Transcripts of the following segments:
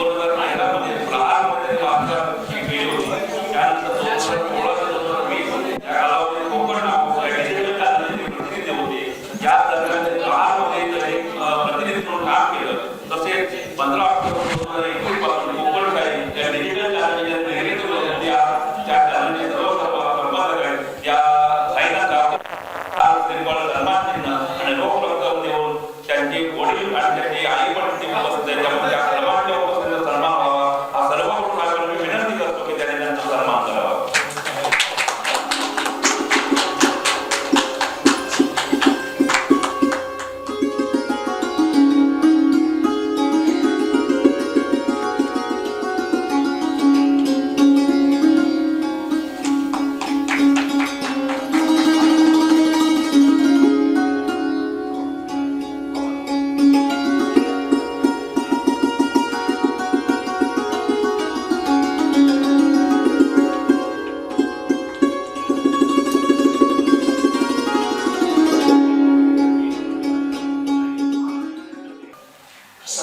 दोन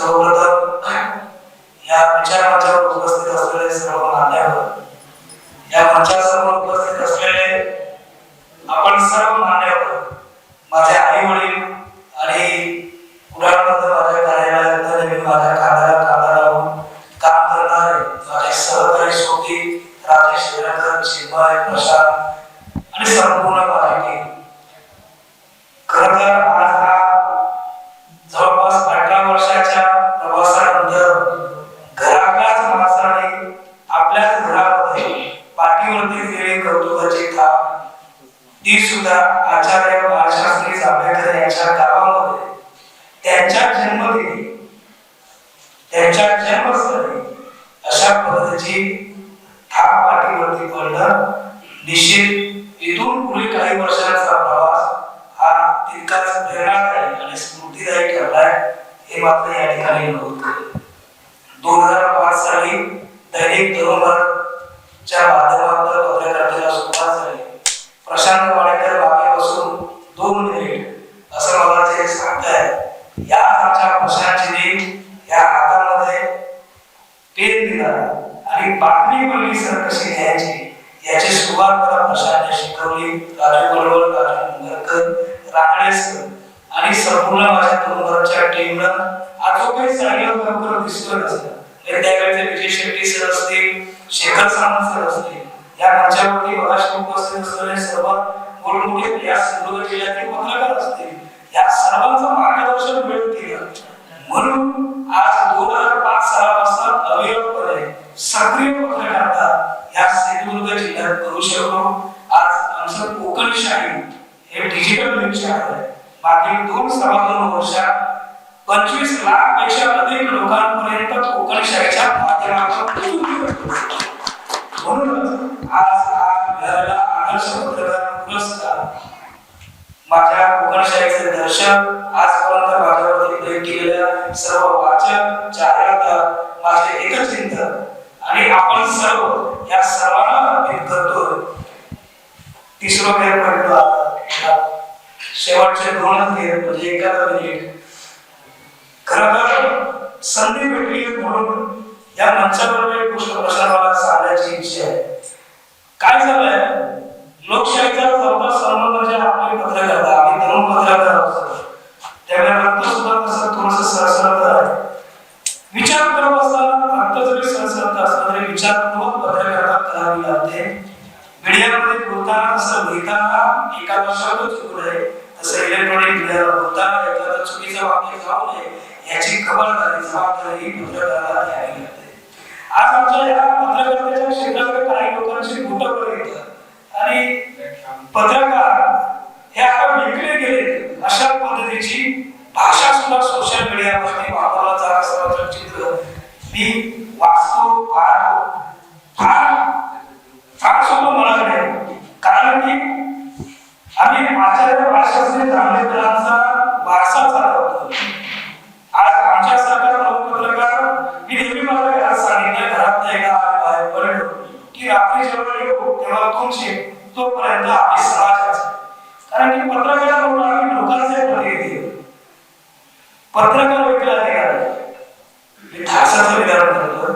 सर्वप्रथम या विचार मंचावर उपस्थित असलेले सर्व मान्यवर या मंचासमोर उपस्थित आचार्य बाळशास्त्री जांभेकर यांच्या गावामध्ये त्यांच्या जन्मदिनी त्यांच्या जन्मस्थळी अशा पद्धतीची थाप पाठीवरती पडणं निश्चित. इथून पुढे काही वर्षांचा प्रवास हा तितकाच प्रेरणादायी आणि स्फूर्तिदायी ठरलाय हे मात्र या ठिकाणी नमूद करेल दोन हजार पाच साली दैनिक तरुणच्या माध्यमातून पत्रकारितेला सुरुवात झाली. प्रशांत वाडे मागे बसून दोन मिनिट असं मला जे सांगताय या प्रश्नाचे देव या हातामध्ये पेन दिला. आणि बातमी बोलली सर कशी घ्यायची याची सुरुवात मला प्रशांतने शिकवली. राजू बरोबर राजू मुंगरकर सर. आणि संपूर्ण माझ्या तरुणच्या टीमनं आज जो काही सांगितलं खरोखर दिसतोय नसतं त्यावेळेचे विजय शेट्टी सर असतील शेखर सावंत सर असतील. या मंचावरती मगाशी उपस्थित असलेले सर्व मोठमोठे या सिंधुदुर्ग जिल्ह्यातील पत्रकार असतील. या सर्वांचं मार्गदर्शन मिळून म्हणून आज दोन हजार पाच सालापासून अविरतपणे सक्रिय पत्रकारिता या सिंधुदुर्ग जिल्ह्यात करू शकतो आज आमचं कोकण शाही हे डिजिटल न्यूज चॅनल आहे. मागील दोन सव्वा दोन वर्षात पंचवीस लाखपेक्षा अधिक लोकांपर्यंत कोकण शाहीच्या माध्यमातून म्हणूनच आज हा मिळालेला आदर्श पत्रकार पुरस्कार. माझ्या कोकणशाहीचे दर्शक दर्शन आज सर्व वाचक जाहिरातदार माझे एकच चिंतन. आणि आपण सर्व या सर्वांना भेट करतोय. तिसरं फेर पडलो आता शेवटचे दोन फेर म्हणजे एखादा मिनिट खर तर संधी भेटली म्हणून या मंचावर एक गोष्ट प्रसारणाला सांगण्याची इच्छा आहे. काय झालंय? लोकशाहीचा चौथा संबंध जे आपले पत्रकार आम्ही तरुण पत्रकार असतो मीडियाला बोलताना चुकीचं वाक्य जाऊ नये याची खबरदारी जबाबदारी पत्रकाराला घ्यावी लागते आज आमच्या या पत्रकारितेच्या क्षेत्राकडे काही लोकांची बोटं वर येतात आणि पत्रकार हे आता विकले गेले अशा पद्धतीची भाषा सुद्धा सोशल मीडियावरती पत्रकार विकला नाही मी विधान करतो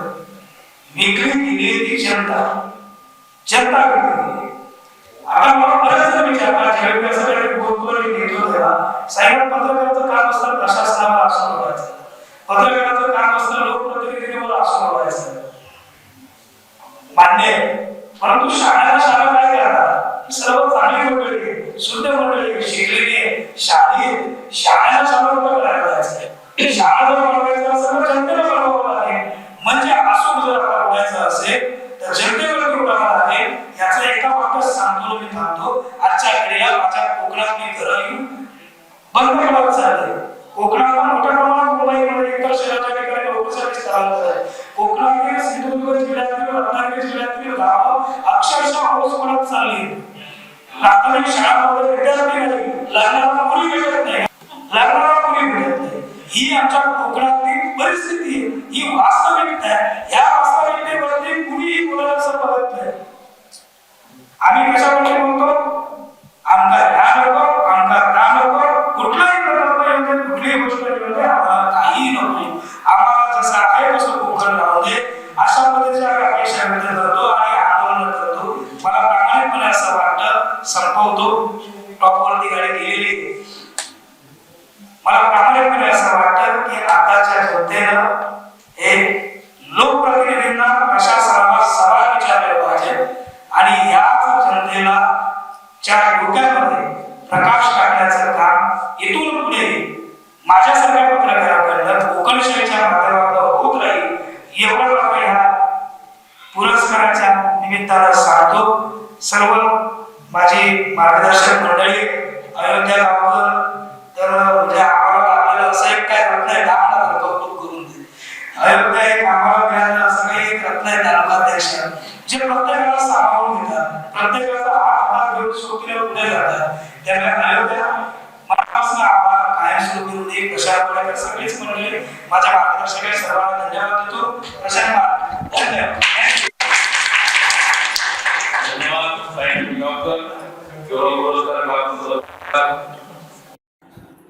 विक्री दिली ती जनता. जनता आता मला बरेच जण विचारतात ज्यावेळी साहेब पत्रकाराचं काम असतं प्रशासनावर असं बोलायचं. पत्रकाराचं काम असतं लोकप्रतिनिधीवर असं बोलायचं. मान्य परंतु शाळेला शाळा काय करतात ही सर्व चांगली मंडळी आहे, शुद्ध मंडळी आहे, शिकलेली आहे, शाळी आहे. शाळेला शाळा उभं करायला जायचं शाळा जर बनवायचं असेल तर जनतेला बनवावं लागेल म्हणजे असून जर आता बोलायचं असेल तर जनतेवरती उडावं लागेल याचा एका वाक्यात सांगतो मी थांबतो आजच्या घडीला माझ्या कोकणात बंद करत चालले कोकणात मोठ्या प्रमाणात मुंबईमध्ये इतर शहराच्या ठिकाणी लोकसभा स्थलांतर आहे कोकणातील सिंधुदुर्ग जिल्ह्यातील रत्नागिरी जिल्ह्यातील गाव अक्षरशः पाऊस पडत चालली प्राथमिक शाळांमध्ये विद्यार्थी मला प्रामाणिकपणे असं वाटतं की आताच्या जनतेनं हे लोकप्रतिनिधींना प्रशासनाला सवाल विचारले पाहिजे. आणि या जनतेला च्या डोक्यामध्ये प्रकाश टाकण्याचं काम इथून पुढे माझ्यासारख्या पत्रकाराकडनं कोकणशाहीच्या माध्यमातून होत राहील. एवढं आपण ह्या पुरस्काराच्या निमित्तानं सांगतो. सर्व माझे मार्गदर्शक मंडळी अयोध्या गावकर आम्हाला आपल्याला एक काय रत्न आहे कौतुक करून दे अयोध्या एक आम्हाला मिळालं असं काही एक रत्न आहे जे प्रत्येकाला सामावून घेतात प्रत्येकाचा हात घेऊन सोबतीने पुढे जातात त्यामुळे अयोध्या मनापासून आभार कायमस्वरूपी प्रशांत माझ्या मार्गदर्शक सर्वांना धन्यवाद देतो प्रशांत धन्यवाद धन्यवाद साहेब पुरस्कार